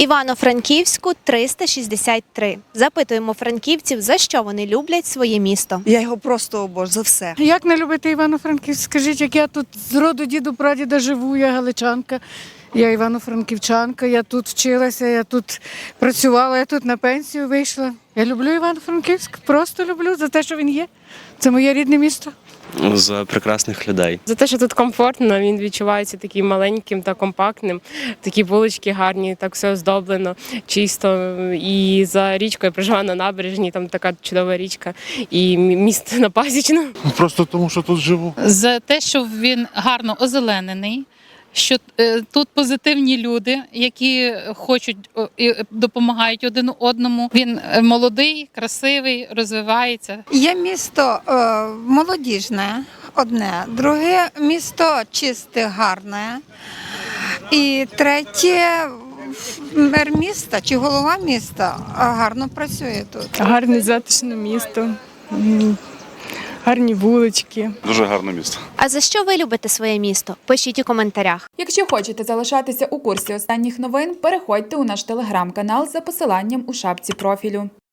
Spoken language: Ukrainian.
Івано-Франківську 363. Запитуємо франківців, за що вони люблять своє місто. Я його просто обожнюю за все. Як не любити Івано-Франківськ? Скажіть, як я тут з роду діду прадіда живу, я галичанка, я Івано-Франківчанка, я тут вчилася, я тут працювала, я тут на пенсію вийшла. Я люблю Івано-Франківськ, просто люблю за те, що він є. Це моє рідне місто. З прекрасних людей. За те, що тут комфортно, він відчувається таким маленьким та компактним. Такі вулички гарні, так все оздоблено, чисто. І за річкою проживаю на набережні, там така чудова річка, і міст на Пасічну. Просто тому, що тут живу. за те, що він гарно озеленений. Що е, тут позитивні люди, які хочуть і допомагають один одному. Він е, молодий, красивий, розвивається. Є місто е, молодіжне, одне, друге місто чисте, гарне. І третє мер міста чи голова міста гарно працює тут. Гарне затишне місто, гарні вулички. Дуже гарне місто. А за що ви любите своє місто? Пишіть у коментарях. Якщо хочете залишатися у курсі останніх новин, переходьте у наш телеграм-канал за посиланням у шапці профілю.